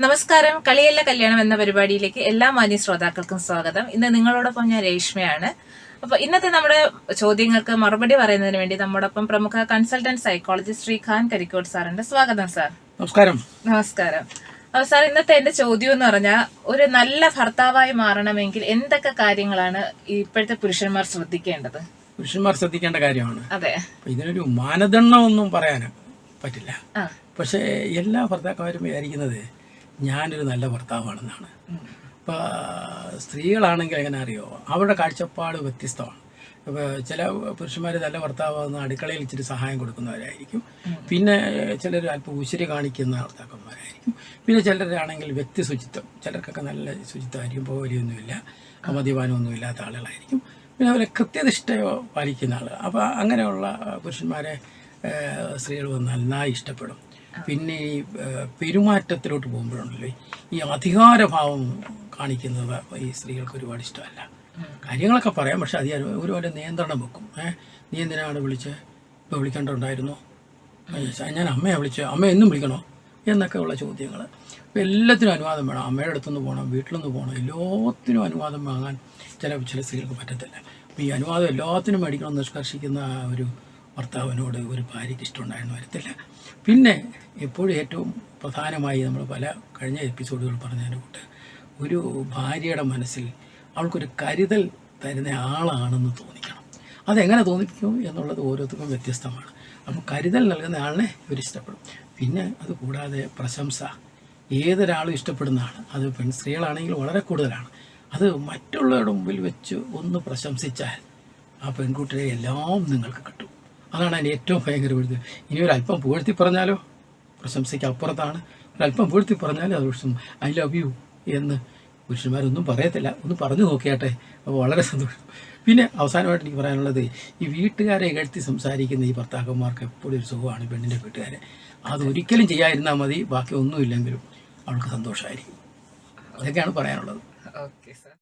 നമസ്കാരം. കളിയല്ല കല്യാണം എന്ന പരിപാടിയിലേക്ക് എല്ലാ മാന്യ ശ്രോതാക്കൾക്കും സ്വാഗതം. ഇന്ന് നിങ്ങളോടൊപ്പം ഞാൻ രേഷ്മയാണ്. അപ്പൊ ഇന്നത്തെ നമ്മുടെ ചോദ്യങ്ങൾക്ക് മറുപടി പറയുന്നതിന് വേണ്ടി നമ്മോടൊപ്പം പ്രമുഖ കൺസൾട്ടന്റ് സൈക്കോളജിസ്റ്റ് ശ്രീ ഖാൻ കരിക്കോട് സാറുണ്ട്. സ്വാഗതം സാർ. നമസ്കാരം. നമസ്കാരം. അപ്പൊ സാർ ഇന്നത്തെ എന്റെ ചോദ്യം എന്ന് പറഞ്ഞാൽ ഒരു നല്ല ഭർത്താവായി മാറണമെങ്കിൽ എന്തൊക്കെ കാര്യങ്ങളാണ് ഇപ്പോഴത്തെ പുരുഷന്മാർ ശ്രദ്ധിക്കേണ്ടത്? പുരുഷന്മാർ ശ്രദ്ധിക്കേണ്ട കാര്യമാണ്. അതെ. ഇതിനൊരു മാനദണ്ഡമൊന്നും പറയാൻ പറ്റില്ല. പക്ഷേ എല്ലാ ഭർത്താക്കന്മാരും വിചാരിക്കുന്നത് ഞാനൊരു നല്ല ഭർത്താവാണെന്നാണ്. ഇപ്പോൾ സ്ത്രീകളാണെങ്കിൽ എങ്ങനെ അറിയോ അവരുടെ കാഴ്ചപ്പാട് വ്യത്യസ്തമാണ്. ഇപ്പോൾ ചില പുരുഷന്മാർ നല്ല ഭർത്താവുന്ന അടുക്കളയിൽ ഇച്ചിരി സഹായം കൊടുക്കുന്നവരായിരിക്കും. പിന്നെ ചിലർ അല്പം ഉശിരി കാണിക്കുന്ന ഭർത്താക്കന്മാരായിരിക്കും. പിന്നെ ചിലരാണെങ്കിൽ വ്യക്തി ശുചിത്വം. ചിലർക്കൊക്കെ നല്ല ശുചിത്വമായിരിക്കും പോലെയൊന്നുമില്ല മദ്യപാനമൊന്നും ഇല്ലാത്ത ആളുകളായിരിക്കും. പിന്നെ അവരെ കൃത്യനിഷ്ഠയോ പാലിക്കുന്ന ആൾ അപ്പോൾ അങ്ങനെയുള്ള പുരുഷന്മാരെ സ്ത്രീകൾ വന്നാൽ നന്നായി ഇഷ്ടപ്പെടും. പിന്നെ ഈ പെരുമാറ്റത്തിലോട്ട് പോകുമ്പോഴുണ്ടല്ലോ. ഈ അധികാരഭാവം കാണിക്കുന്നത് ഈ സ്ത്രീകൾക്ക് ഒരുപാട് ഇഷ്ടമല്ല. കാര്യങ്ങളൊക്കെ പറയാം. പക്ഷെ അത് ഒരുപാട് നിയന്ത്രണം വെക്കും. ഏഹ് നീ എന്തിനാണ് വിളിച്ച്? ഇപ്പോൾ വിളിക്കേണ്ടതുണ്ടായിരുന്നു ഞാൻ അമ്മയെ വിളിച്ചു. അമ്മ എന്നും വിളിക്കണോ? എന്നൊക്കെ ഉള്ള ചോദ്യങ്ങൾ അപ്പോൾ എല്ലാത്തിനും അനുവാദം വേണം. അമ്മയുടെ അടുത്തുനിന്ന് പോകണം വീട്ടിലൊന്ന് പോകണം. എല്ലാത്തിനും അനുവാദം വാങ്ങാൻ ചില ചില സ്ത്രീകൾക്ക് പറ്റത്തില്ല. അപ്പോൾ ഈ അനുവാദം എല്ലാത്തിനും മേടിക്കണം നിഷ്കർഷിക്കുന്ന ഒരു ഭർത്താവിനോട് ഒരു ഭാര്യയ്ക്ക് ഇഷ്ടമുണ്ടായിരുന്നു വരത്തില്ല. പിന്നെ എപ്പോഴും ഏറ്റവും പ്രധാനമായി നമ്മൾ പല കഴിഞ്ഞ എപ്പിസോഡുകൾ പറഞ്ഞതിന്റെ കൂട്ട് ഒരു ഭാര്യയുടെ മനസ്സിൽ അവൾക്കൊരു കരുതൽ തരുന്ന ആളാണെന്ന് തോന്നിക്കണം. അതെങ്ങനെ തോന്നിപ്പിക്കും എന്നുള്ളത് ഓരോരുത്തർക്കും വ്യത്യസ്തമാണ്. അപ്പം കരുതൽ നൽകുന്ന ആളിനെ ഇവർ ഇഷ്ടപ്പെടും. പിന്നെ അത് കൂടാതെ പ്രശംസ. ഏതൊരാളും ഇഷ്ടപ്പെടുന്നതാണ്. അത് പെൺ സ്ത്രീകളാണെങ്കിൽ വളരെ കൂടുതലാണ്. അത് മറ്റുള്ളവരുടെ മുമ്പിൽ വെച്ച് ഒന്ന് പ്രശംസിച്ചാൽ ആ പെൺകുട്ടിയെ എല്ലാം നിങ്ങൾക്ക് കിട്ടും. അതാണ് അതിന് ഏറ്റവും ഭയങ്കര വലുത്. ഇനി ഒരു അല്പം പുകഴ്ത്തി പറഞ്ഞാലോ? പ്രശംസയ്ക്ക് അപ്പുറത്താണ്. ഒരല്പം പുകഴ്ത്തി പറഞ്ഞാലോ അത് ഐ ലവ് യു എന്ന് പുരുഷന്മാരൊന്നും പറയത്തില്ല. ഒന്ന് പറഞ്ഞു നോക്കിയാട്ടെ. അപ്പോൾ വളരെ സന്തോഷം. പിന്നെ അവസാനമായിട്ട് എനിക്ക് പറയാനുള്ളത് ഈ വീട്ടുകാരെ ഇകഴ്ത്തി സംസാരിക്കുന്ന ഈ ഭർത്താക്കന്മാർക്ക് എപ്പോഴും ഒരു സുഖമാണ് പെണ്ണിന്റെ വീട്ടുകാരെ. അതൊരിക്കലും ചെയ്യാതിരുന്നാൽ മതി. ബാക്കി ഒന്നുമില്ലെങ്കിലും അവൾക്ക് സന്തോഷമായിരിക്കും. അതൊക്കെയാണ് പറയാനുള്ളത്. Okay sir